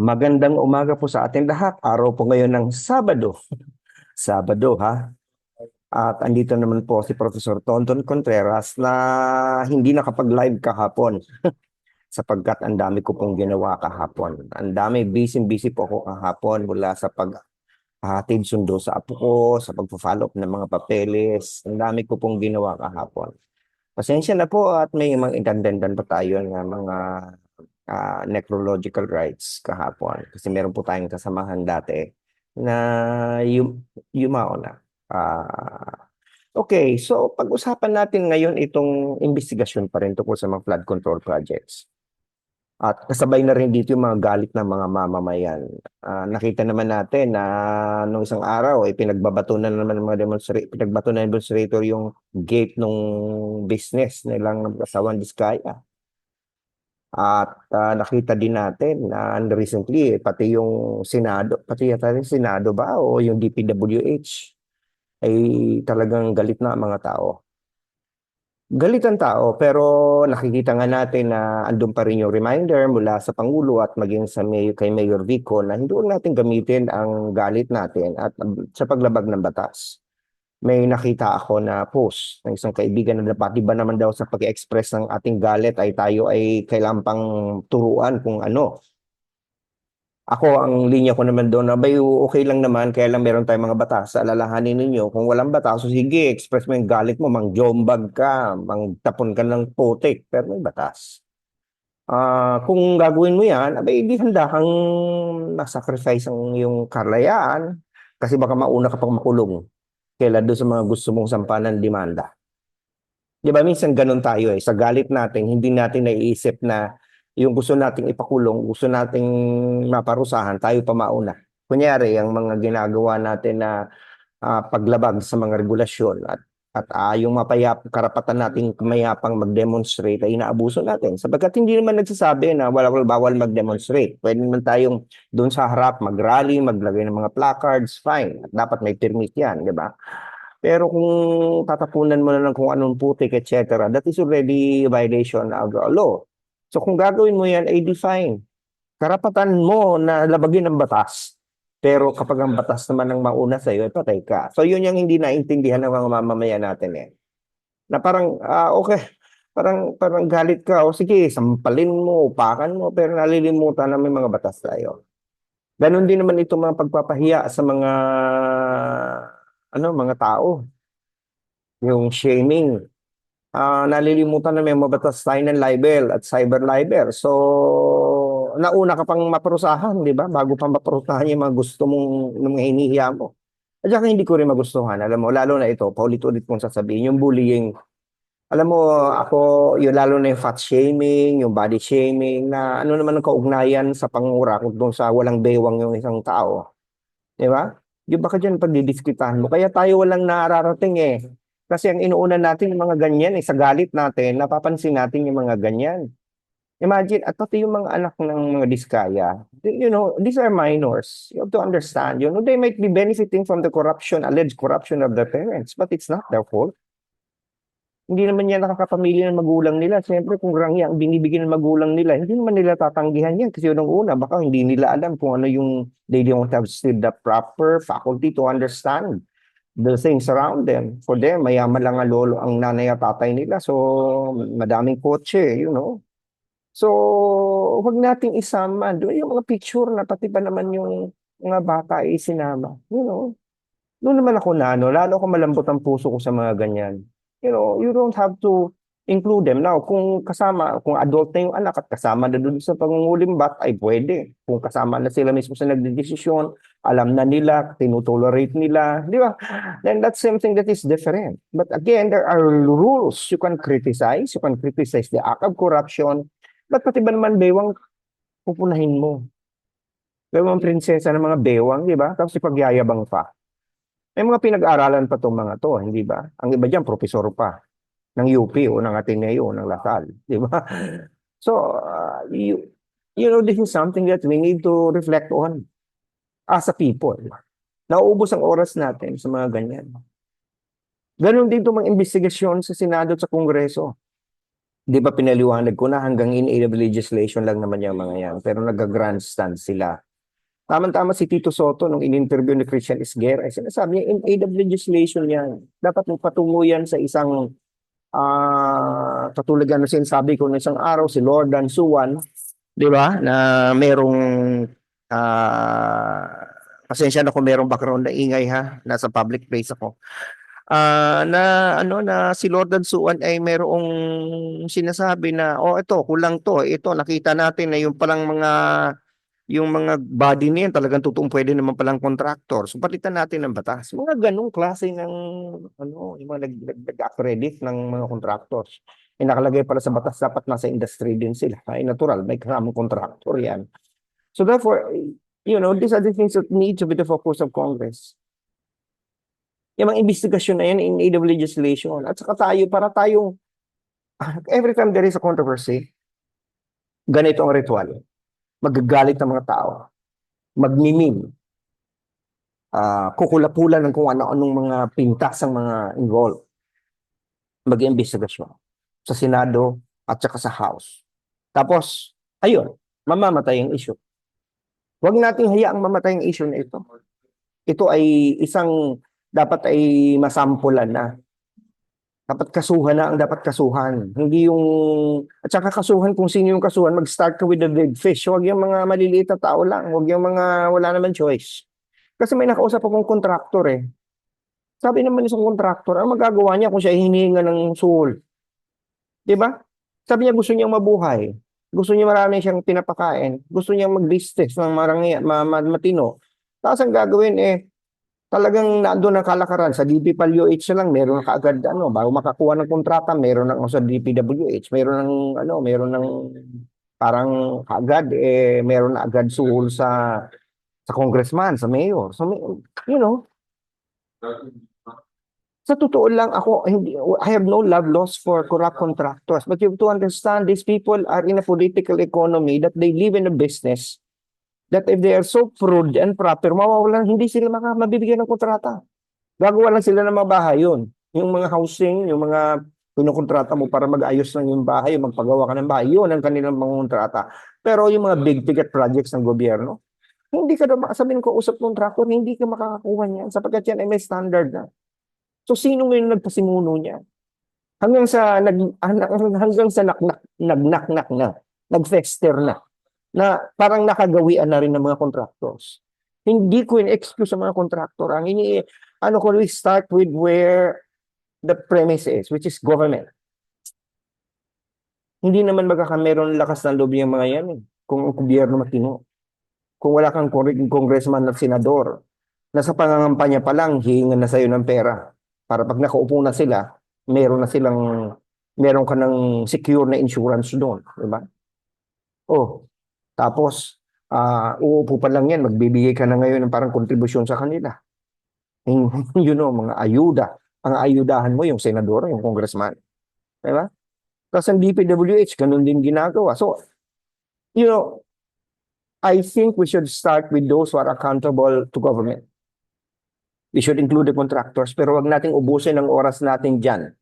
Magandang umaga po sa ating lahat. Araw po ngayon ng Sabado. Sabado ha. At andito naman po si Professor Tonton Contreras na hindi nakapag-live kahapon sapagkat ang dami ko pong ginawa kahapon. Ang dami, busy-busy po ako kahapon mula sa paghatid sundo sa apo ko, sa pagpo-follow up ng mga papeles. Ang dami ko pong ginawa kahapon. Pasensya na po at may mga intandendan pa tayo ng mga ah, necrological rites kahapon kasi meron po tayong kasamahan dati na yum yumao na. Ah, okay, so pag-usapan natin ngayon itong investigasyon pa rin tungkol sa mga flood control projects. At kasabay na rin dito yung mga galit ng mga mamamayan. Ah, nakita naman natin na nung isang araw ay pinagbabato na naman ng mga demonstrator, pinagbato na demonstrator yung gate ng business nilang asawang Diskaya. At ah, nakita din natin na recently, pati yung Senado, pati yata yung Senado ba o yung DPWH ay talagang galit na ang mga tao. Galit ang tao pero nakikita nga natin na andun pa rin yung reminder mula sa Pangulo at maging sa Mayor, kay Mayor Vico na hindi natin gamitin ang galit natin at um, sa paglabag ng batas. May nakita ako na post ng isang kaibigan na dapat iba naman daw sa pag-express ng ating galit ay tayo ay kailangan pang turuan kung ano. Ako, ang linya ko naman doon, abay, okay lang naman, kaya lang meron tayong mga batas. Alalahanin ninyo, kung walang batas, so sige, express mo yung galit mo, mang jombag ka, mang tapon ka ng putik, pero may batas. Ah, kung gagawin mo yan, abay, di handa kang masacrifice ang yung kalayaan kasi baka mauna ka pang makulong kaya doon sa mga gusto mong sampanan demanda. Di ba, minsan ganun tayo eh. Sa galit natin, hindi natin naiisip na yung gusto nating ipakulong, gusto nating maparusahan, tayo pa mauna. Kunyari, ang mga ginagawa natin na ah, paglabag sa mga regulasyon at at ah, yung mapayap, karapatan nating mayapang mag-demonstrate ay inaabuso natin. Sapagkat hindi naman nagsasabi na wala bawal mag-demonstrate. Pwede naman tayong doon sa harap mag-rally, maglagay ng mga placards, fine. At dapat may permit yan, di ba? Pero kung tatapunan mo na ng kung anong putik, etc., that is already violation of the law. So kung gagawin mo yan, ay di fine. Karapatan mo na labagin ang batas. Pero kapag ang batas naman ang mauna sa iyo, patay ka. So yun yung hindi naintindihan ng mga mamamayan natin eh. Na parang, ah, okay, parang, parang galit ka. O sige, sampalin mo, upakan mo, pero nalilimutan na may mga batas tayo. Ganon din naman itong mga pagpapahiya sa mga ano, mga tao. Yung shaming. Ah, nalilimutan na may mga batas tayo ng libel at cyber libel. So, nauna ka pang maparusahan, di ba? Bago pa maparusahan yung mga gusto mong ng mga hinihiya mo. At saka hindi ko rin magustuhan, alam mo, lalo na ito, paulit-ulit kong sasabihin, yung bullying. Alam mo, ako, yung lalo na yung fat shaming, yung body shaming, na ano naman ang kaugnayan sa pangura kung doon sa walang bewang yung isang tao. Di ba? Di ba ka dyan pagdidiskitahan mo? Kaya tayo walang nararating eh. Kasi ang inuuna natin yung mga ganyan, eh, sa galit natin, napapansin natin yung mga ganyan. Imagine, at pati yung mga anak ng mga diskaya, you know, these are minors. You have to understand, you know, they might be benefiting from the corruption, alleged corruption of their parents, but it's not their fault. Hindi naman yan nakakapamilya ng magulang nila. Siyempre, kung rangya ang binibigyan ng magulang nila, hindi naman nila tatanggihan yan. Kasi yun ang una, baka hindi nila alam kung ano yung, they don't have still the proper faculty to understand the things around them. For them, mayaman lang ang lolo, ang nanay at tatay nila. So, madaming kotse, you know. So, huwag nating isama. Doon yung mga picture na pati ba naman yung mga bata ay sinama. You know. Doon naman ako na ano, lalo ako malambot ang puso ko sa mga ganyan. You know, you don't have to include them. Now, kung kasama, kung adult na yung anak at kasama na doon sa pangungulimbat, ay pwede. Kung kasama na sila mismo sa nagdedesisyon, alam na nila, tinutolerate nila, di ba? Then that's something that is different. But again, there are rules. You can criticize, you can criticize the act of corruption, Ba't pati ba naman bewang pupunahin mo? Bewang prinsesa ng mga bewang, di ba? Tapos ipagyayabang pa. May mga pinag-aralan pa tong mga to, hindi ba? Ang iba dyan, profesor pa. Ng UP o ng Ateneo o ng Lasal, di ba? So, uh, you, you know, this is something that we need to reflect on as a people. Nauubos ang oras natin sa mga ganyan. Ganon din itong mga investigasyon sa Senado at sa Kongreso. Di ba pinaliwanag ko na hanggang in-aid legislation lang naman yung mga yan. Pero nag-grandstand sila. Tama-tama si Tito Soto nung in-interview ni Christian Isguera, ay sinasabi niya, in-aid legislation yan. Dapat patungo yan sa isang ah katulad ng sinasabi ko ng isang araw, si Lord Dan Suwan, di ba, na merong ah pasensya na kung merong background na ingay ha, nasa public place ako. Ah, na ano na si Lord Dan Suwan ay merong sinasabi na oh ito kulang to. Ito nakita natin na yung palang mga yung mga body niyan talagang totoong pwede naman palang contractor. So palitan natin ng batas. Mga ganong klase ng ano yung mga nag, nag, nag-accredit ng mga contractors. Eh nakalagay pala sa batas dapat nasa industry din sila. Ay natural may kasamang contractor yan. So therefore you know these are the things that need to be the focus of Congress yung mga investigasyon na yan in aid legislation. At saka tayo, para tayong, every time there is a controversy, ganito ang ritual. Magagalit ng mga tao. Magmimim. ah kukulapulan ng kung ano-anong mga pintas ang mga involved. Mag-investigasyon. Sa Senado at saka sa House. Tapos, ayun, mamamatay ang issue. Huwag nating hayaang mamatay ang issue na ito. Ito ay isang dapat ay masampulan na. Dapat kasuhan na ang dapat kasuhan. Hindi yung, at saka kasuhan kung sino yung kasuhan, mag-start ka with the big fish. Huwag yung mga maliliit na tao lang. Huwag yung mga wala naman choice. Kasi may nakausap akong contractor eh. Sabi naman isang contractor, ang magagawa niya kung siya hinihinga ng suhol. Di ba? Sabi niya gusto niyang mabuhay. Gusto niya marami siyang pinapakain. Gusto niya mag-business ng marangi, ma, ma, matino. Tapos ang gagawin eh, talagang nandoon ang kalakaran. Sa DPWH na lang meron na kaagad ano bago makakuha ng kontrata meron ng sa DPWH meron ng ano meron ng parang kaagad eh meron na agad suhol sa sa congressman sa mayor. So you know? Sa totoo lang ako hindi I have no love lost for corrupt contractors. But you have to understand these people are in a political economy that they live in a business that if they are so prudent and proper, mawawalan, hindi sila maka, mabibigyan ng kontrata. Gagawa lang sila ng mga bahay yun. Yung mga housing, yung mga pinukontrata mo para mag-ayos lang yung bahay, magpagawa ka ng bahay, yun ang kanilang mga kontrata. Pero yung mga big ticket projects ng gobyerno, hindi ka daw, sabihin ko, usap contractor, hindi ka makakakuha niyan sapagkat yan ay may standard na. So, sino ngayon nagpasimuno niya? Hanggang sa, nag, hanggang sa naknak, nagnaknak na, nagfester na na parang nakagawian na rin ng mga contractors. Hindi ko in-excuse sa mga contractor. Ang ini ano ko we start with where the premise is, which is government. Hindi naman magkakameron lakas ng loob yung mga yan eh, kung ang gobyerno matino. Kung wala kang congressman at senador, nasa pangangampanya pa lang, hihingan na sa'yo ng pera. Para pag nakaupo na sila, meron na silang, meron ka ng secure na insurance doon. Diba? Oh, tapos, ah uupo pa lang yan, magbibigay ka na ngayon ng parang kontribusyon sa kanila. Yung, you know, mga ayuda. Ang ayudahan mo yung senador, yung congressman. Diba? Tapos ang DPWH, ganun din ginagawa. So, you know, I think we should start with those who are accountable to government. We should include the contractors, pero wag nating ubusin ang oras natin dyan.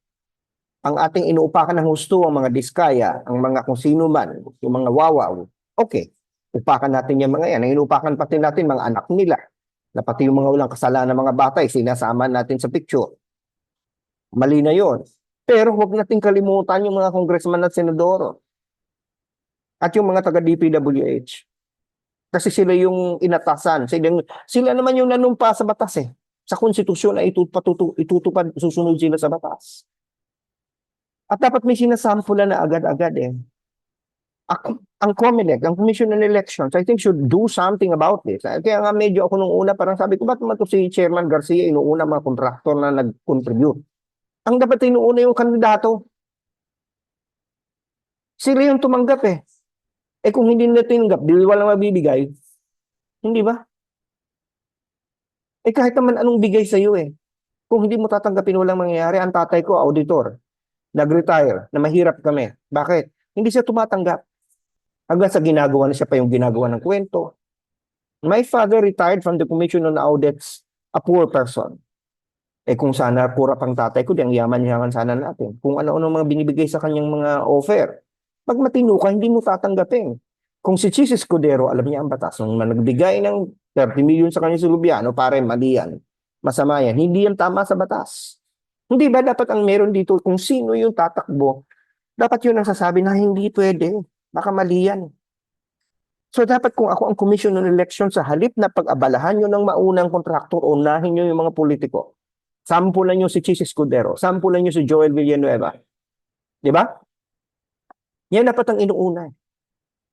Ang ating inuupakan ng husto, ang mga diskaya, ang mga kung sino man, yung mga wawaw, Okay, upakan natin yung mga yan. Ang inupakan pati natin mga anak nila. Na pati yung mga walang kasalanan mga bata, sinasama natin sa picture. Mali na yon. Pero huwag natin kalimutan yung mga congressman at senador. At yung mga taga DPWH. Kasi sila yung inatasan. Sila, sila naman yung nanumpa sa batas eh. Sa konstitusyon ay itutupad, itutupad, susunod sila sa batas. At dapat may sinasampulan na agad-agad eh ang, COMELEC, ang Commission on Elections, I think should do something about this. Eh, Kaya nga medyo ako nung una, parang sabi ko, ba't naman si Chairman Garcia inuuna mga kontraktor na nag-contribute? Ang dapat inuuna yung kandidato. Sila yung tumanggap eh. Eh kung hindi nila tinanggap, di walang mabibigay. Hindi ba? Eh kahit naman anong bigay sa iyo eh. Kung hindi mo tatanggapin walang mangyayari, ang tatay ko, auditor, nag-retire, na mahirap kami. Bakit? Hindi siya tumatanggap. Hanggang sa ginagawa na siya pa yung ginagawa ng kwento. My father retired from the Commission on Audits, a poor person. Eh kung sana pura pang tatay ko, di ang yaman-yaman sana natin. Kung ano-ano mga binibigay sa kanyang mga offer. Pag matino ka, hindi mo tatanggapin. Kung si Chis Escudero, alam niya ang batas, nung nagbigay ng 30 million sa kanyang sulubiano, pare, mali yan. Masama yan. Hindi yan tama sa batas. Hindi ba dapat ang meron dito kung sino yung tatakbo, dapat yun ang sasabi na hindi pwede. Baka mali yan. So dapat kung ako ang commission ng election sa halip na pag-abalahan nyo ng maunang kontraktor, unahin nyo yung mga politiko. Sampulan nyo si Chis Escudero. Sampulan nyo si Joel Villanueva. Di ba? Yan dapat ang inuuna.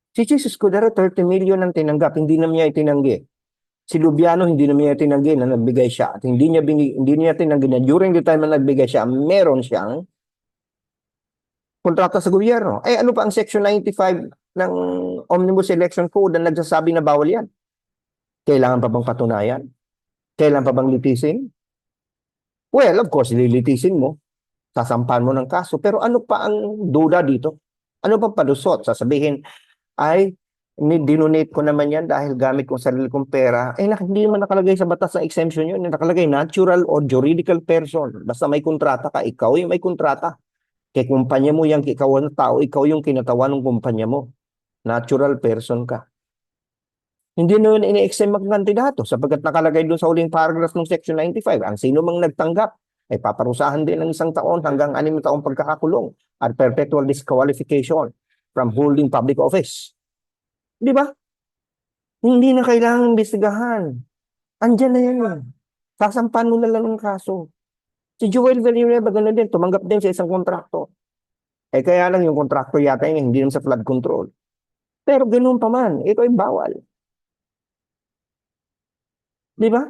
Si Chis Escudero, 30 million ang tinanggap. Hindi na niya itinanggi. Si Lubiano, hindi na niya itinanggi na nagbigay siya. At hindi niya, bingi, hindi niya tinanggi na during the time na nagbigay siya, meron siyang kontrata sa gobyerno. Eh ano pa ang Section 95 ng Omnibus Election Code na nagsasabi na bawal yan? Kailangan pa bang patunayan? Kailangan pa bang litisin? Well, of course, lilitisin mo. Sasampan mo ng kaso. Pero ano pa ang duda dito? Ano pa palusot? Sasabihin, ay, dinonate ko naman yan dahil gamit ko sarili kong pera. Eh, hindi naman nakalagay sa batas ng exemption yun. Nakalagay natural or juridical person. Basta may kontrata ka, ikaw yung may kontrata. Kay kumpanya mo yan, ikaw ang tao, ikaw yung kinatawan ng kumpanya mo. Natural person ka. Hindi na yun ini-exempt ang kandidato sapagkat nakalagay doon sa uling paragraph ng Section 95. Ang sino mang nagtanggap ay paparusahan din ng isang taon hanggang anim na taong pagkakakulong at perpetual disqualification from holding public office. Di ba? Hindi na kailangan imbestigahan. Andyan na yan. eh. Sasampan mo na lang ng kaso. Si Joel Villanueva, gano'n din, tumanggap din sa isang kontrakto. Eh kaya lang yung kontrakto yata yun, hindi naman sa flood control. Pero ganoon pa man, ito ay bawal. Di ba?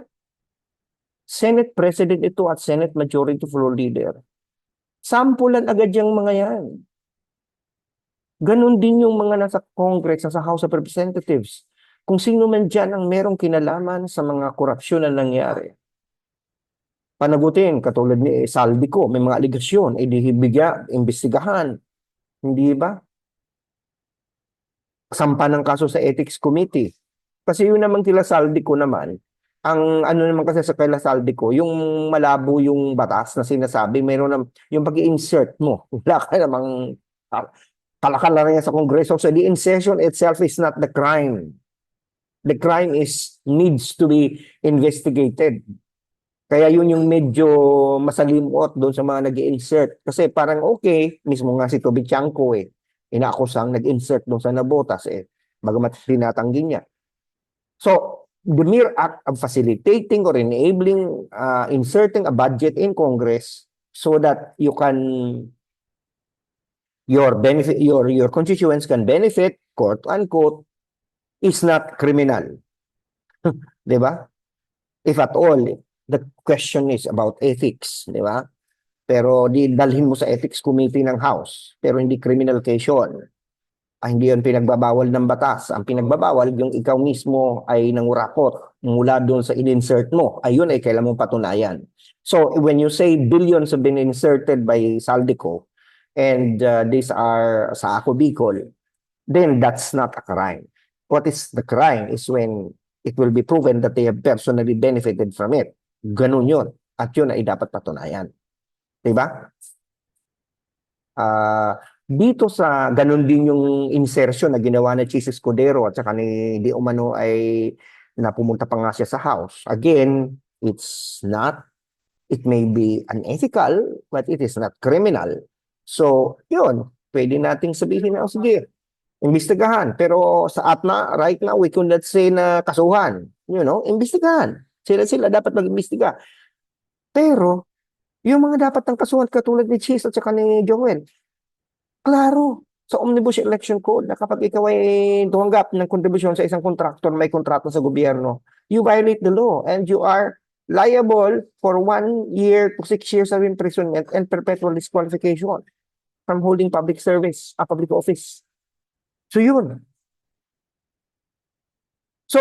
Senate President ito at Senate Majority Floor Leader. Sampulan agad yung mga yan. Ganon din yung mga nasa Congress, nasa House of Representatives. Kung sino man dyan ang merong kinalaman sa mga korupsyon na nangyari. Panagutin, katulad ni Saldico, may mga aligasyon, idihibigya, imbestigahan. Hindi ba? Sampa ng kaso sa Ethics Committee. Kasi yun naman kila Saldico naman, ang ano naman kasi sa kila Saldico, yung malabo yung batas na sinasabi, mayroon na, yung pag-insert mo, wala ka namang, ah, kalakal na rin yan sa Kongreso. So the insertion itself is not the crime. The crime is needs to be investigated. Kaya yun yung medyo masalimot doon sa mga nag insert Kasi parang okay, mismo nga si Toby Chanko eh, inaakusang nag-insert doon sa nabotas eh, bagamat tinatanggi niya. So, the mere act of facilitating or enabling uh, inserting a budget in Congress so that you can your benefit your your constituents can benefit quote unquote is not criminal. 'Di ba? If at all, the question is about ethics, 'di ba? Pero di dalhin mo sa ethics committee ng House, pero hindi criminal case yun. Ah, hindi yun pinagbabawal ng batas. Ang pinagbabawal, yung ikaw mismo ay nangurakot mula doon sa in-insert mo. Ayun ay kailan mong patunayan. So, when you say billions have been inserted by Saldico, and uh, these are sa Ako Bicol, then that's not a crime. What is the crime is when it will be proven that they have personally benefited from it. Ganun yun. At yun ay dapat patunayan. Diba? Ah, dito sa ganun din yung insertion na ginawa ni Chis Escudero at saka ni Di Umano ay napumunta pa nga siya sa house. Again, it's not, it may be unethical, but it is not criminal. So, yun, pwede nating sabihin na, oh, sige, imbestigahan. Pero sa ATNA, right now, we could not say na kasuhan. You know, imbestigahan. Sila-sila dapat mag-imbestiga. Pero, yung mga dapat ng kasuhan katulad ni Chis at saka ni Joel, klaro, sa Omnibus Election Code na kapag ikaw ay tumanggap ng kontribusyon sa isang kontraktor may kontrata sa gobyerno, you violate the law and you are liable for one year to six years of imprisonment and perpetual disqualification from holding public service, a public office. So yun. So,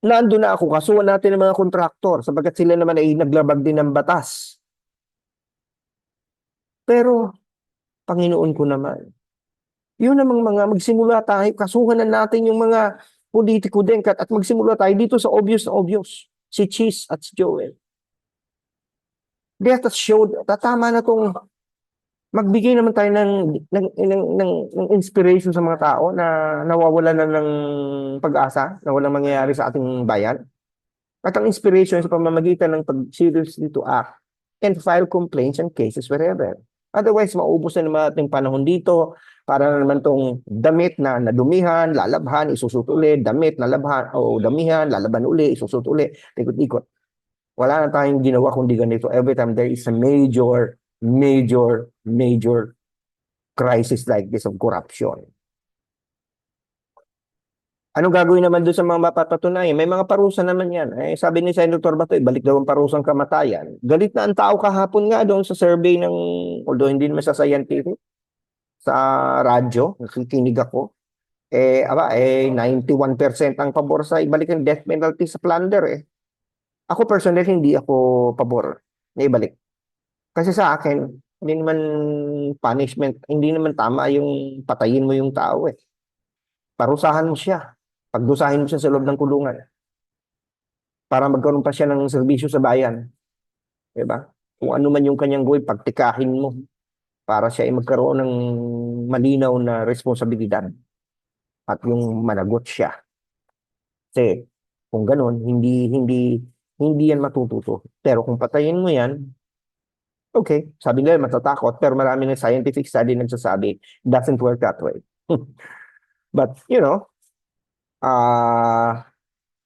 nando na ako, kasuhan natin ng mga kontraktor sabagat sila naman ay naglabag din ng batas. Pero, Panginoon ko naman, yun namang mga magsimula tayo, kasuhan na natin yung mga politiko din kat- at magsimula tayo dito sa obvious na obvious, si Cheese at si Joel. let us show, tatama na tong magbigay naman tayo ng, ng, ng, ng, ng inspiration sa mga tao na nawawala na ng pag-asa na walang mangyayari sa ating bayan. At ang inspiration sa pamamagitan ng pag-seriously to act and file complaints and cases wherever. Otherwise, maubos na naman ating panahon dito para na naman tong damit na nadumihan, lalabhan, isusut uli, damit na labhan, o damihan, lalaban uli, isusut uli, ikot-ikot. Wala na tayong ginawa kundi ganito. Every time there is a major, major, major crisis like this of corruption. Anong gagawin naman doon sa mga mapapatunayan? May mga parusa naman yan. Eh, sabi ni Senator Bato, balik daw ang parusang kamatayan. Galit na ang tao kahapon nga doon sa survey ng, although hindi naman sa scientific, sa radyo, nakikinig ako. Eh, aba, eh, 91% ang pabor sa ibalik ang death penalty sa plunder eh. Ako personally, hindi ako pabor na ibalik. Kasi sa akin, hindi naman punishment, hindi naman tama yung patayin mo yung tao eh. Parusahan mo siya. Pagdusahin mo siya sa loob ng kulungan. Para magkaroon pa siya ng serbisyo sa bayan. Diba? Kung ano man yung kanyang gawin, pagtikahin mo para siya ay magkaroon ng malinaw na responsibilidad at yung managot siya. Kasi kung ganun, hindi hindi hindi yan matututo. Pero kung patayin mo yan, okay, sabi nila matatakot, pero marami ng scientific study nagsasabi, doesn't work that way. But, you know, uh,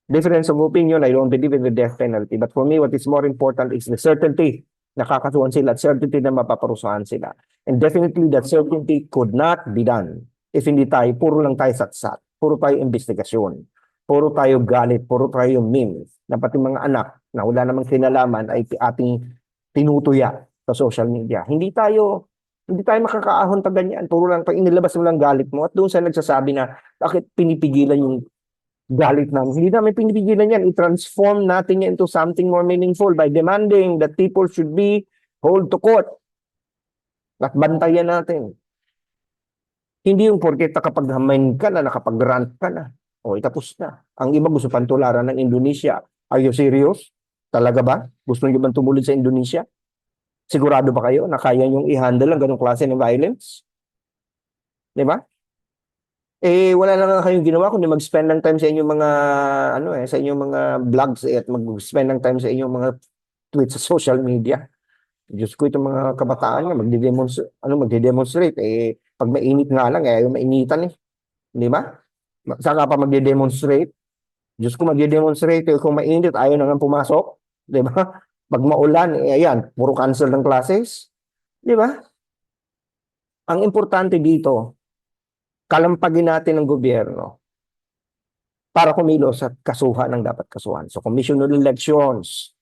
difference of opinion, I don't believe in the death penalty. But for me, what is more important is the certainty nakakatuwan sila at certainty na mapaparusahan sila. And definitely that certainty could not be done if hindi tayo, puro lang tayo satsat, puro tayo investigasyon, puro tayo galit, puro tayo meme, na pati mga anak na wala namang kinalaman ay ating tinutuya sa social media. Hindi tayo hindi tayo makakaahon pag ganyan. Puro lang pag inilabas mo lang galit mo at doon sa nagsasabi na bakit pinipigilan yung galit namin. Hindi namin pinipigilan yan. I-transform natin yan into something more meaningful by demanding that people should be hold to court. At bantayan natin. Hindi yung porket nakapag-hamain ka na, nakapag-rant ka na. O, itapos na. Ang iba gusto pantularan ng Indonesia. Are you serious? Talaga ba? Gusto niyo bang tumulid sa Indonesia? Sigurado ba kayo na kaya niyong i-handle ang ganong klase ng violence? Di ba? Eh, wala na nga kayong ginawa kundi mag-spend ng time sa inyong mga, ano eh, sa inyong mga vlogs eh, at mag-spend ng time sa inyong mga tweets sa social media. Diyos ko, itong mga kabataan nga, magde-demonstrate, ano, magde-demonstrate, eh, pag mainit nga lang, eh, yung mainitan eh. Di ba? Saan ka pa magde-demonstrate? Diyos ko, magde-demonstrate, eh, kung mainit, ayaw na nga pumasok. Di ba? Pag maulan, eh, ayan, puro cancel ng classes. Di ba? Ang importante dito, kalampagin natin ng gobyerno para kumilos at kasuhan ng dapat kasuhan. So, Commission on Elections,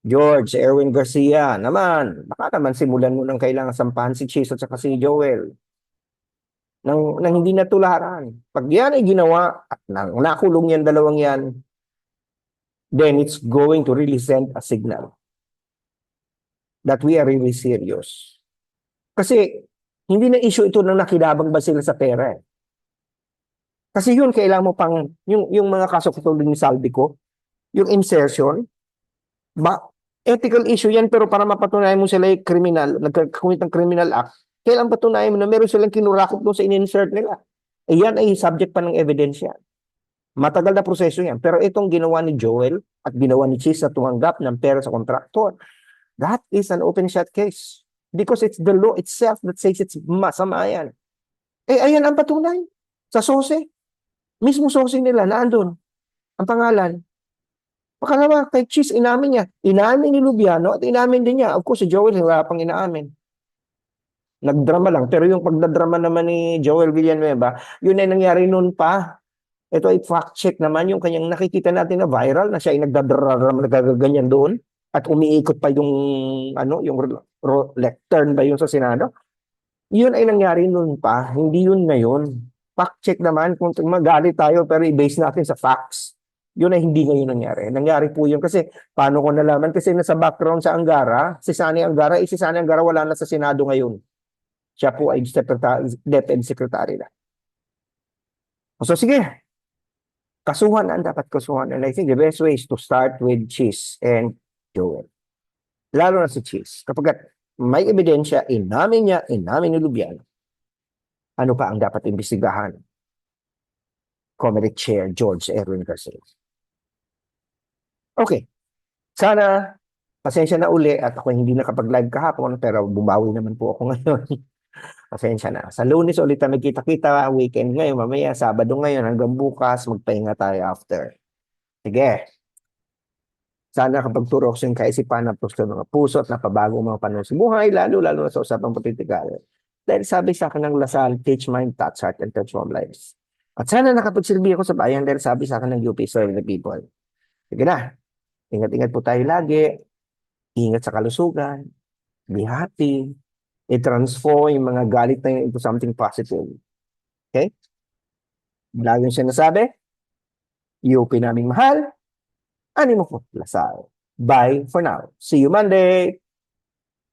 George, Erwin Garcia, naman, baka naman simulan mo ng kailangan sampahan si Chase at saka si Joel. Nang, nang hindi natularan. Pag yan ay ginawa, at nang nakulong yan, dalawang yan, then it's going to really send a signal that we are really serious. Kasi hindi na issue ito na nakilabang ba sila sa pera. Eh. Kasi yun, kailangan mo pang, yung, yung mga kaso katulad ni Saldi ko, yung insertion, ba, ethical issue yan, pero para mapatunayan mo sila yung criminal, nagkakumit ng criminal act, kailangan patunayan mo na meron silang kinurakot doon sa in-insert nila. Eh, yan ay subject pa ng evidence yan. Matagal na proseso yan. Pero itong ginawa ni Joel at ginawa ni Cheese na tumanggap ng pera sa kontraktor, that is an open shut case. Because it's the law itself that says it's masama yan. Eh, ayan ang patunay. Sa sose. Mismo sose nila, naandun. Ang pangalan. Pakalawa, kay Cheese, inamin niya. Inamin ni Lubiano at inamin din niya. Of course, si Joel, wala pang inaamin. Nagdrama lang. Pero yung pagdadrama naman ni Joel Villanueva, yun ay nangyari noon pa. Ito ay fact check naman yung kanyang nakikita natin na viral na siya ay nagdadrama, nagaganyan doon at umiikot pa yung ano yung lectern ba yun sa Senado? Yun ay nangyari noon pa, hindi yun ngayon. Fact check naman kung magalit tayo pero i-base natin sa facts. Yun ay hindi ngayon nangyari. Nangyari po yun kasi paano ko nalaman? Kasi nasa background sa Angara, si Sani Angara, eh, si Sani Angara wala na sa Senado ngayon. Siya po ay DepEd secretary na. So sige, kasuhan ang dapat kasuhan. And I think the best way is to start with Cheese and Joel. lalo na si Cheese, kapag may ebidensya, inamin niya, inamin ni Lubiano, ano pa ang dapat imbestigahan? Comelec Chair George Erwin Garces. Okay. Sana, pasensya na uli at ako hindi nakapag-live kahapon pero bumawi naman po ako ngayon. pasensya na. Sa lunes ulit na magkita-kita, weekend ngayon, mamaya, Sabado ngayon, hanggang bukas, magpahinga tayo after. Sige. Sana kapag turok yung kaisipan ng puso ng puso at napabago mga panahon sa buhay, lalo-lalo na sa usapang politikal. Dahil sabi sa akin ng Lasal, teach mind, touch heart, and home lives. At sana nakapagsilbi ako sa bayan dahil sabi sa akin ng UP, serve the people. Sige na. Ingat-ingat po tayo lagi. Ingat sa kalusugan. Be happy. I-transform yung mga galit na yun into something positive. Okay? Lagi siya nasabi, UP naming mahal, animo ko, Lasal. Bye for now. See you Monday!